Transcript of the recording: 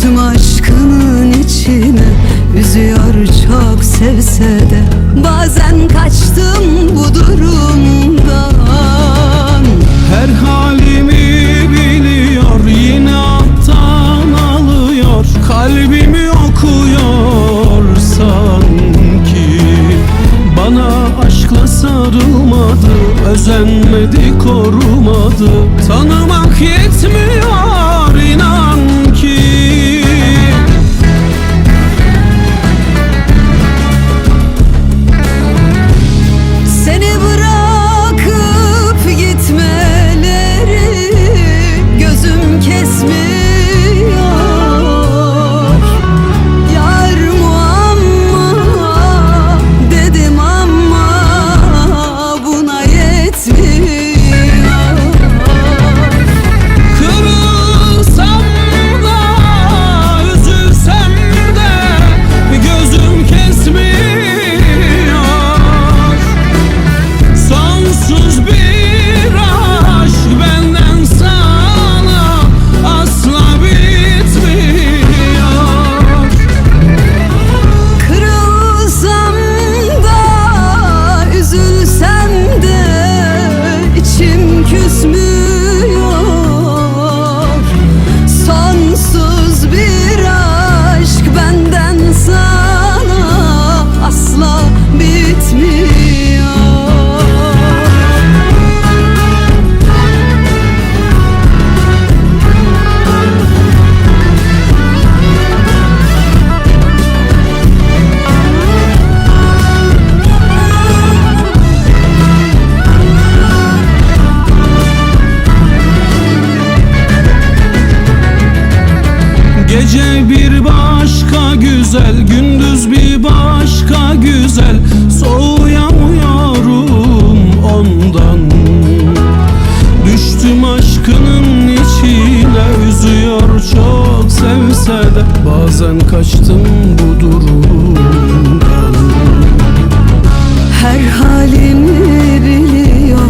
Düştüm aşkının içine Üzüyor çok sevse de. Bazen kaçtım bu durumdan. Her halimi biliyor yine alttan alıyor. Kalbimi okuyor sanki. Bana aşkla sarılmadı Özenmedi korumadı. Tanımak yetmiyor Gece bir başka güzel, gündüz bir başka güzel. Soğuyamıyorum ondan. Düştüm aşkının içine Üzüyor çok sevse de Bazen kaçtım bu durumdan. Her halimi biliyor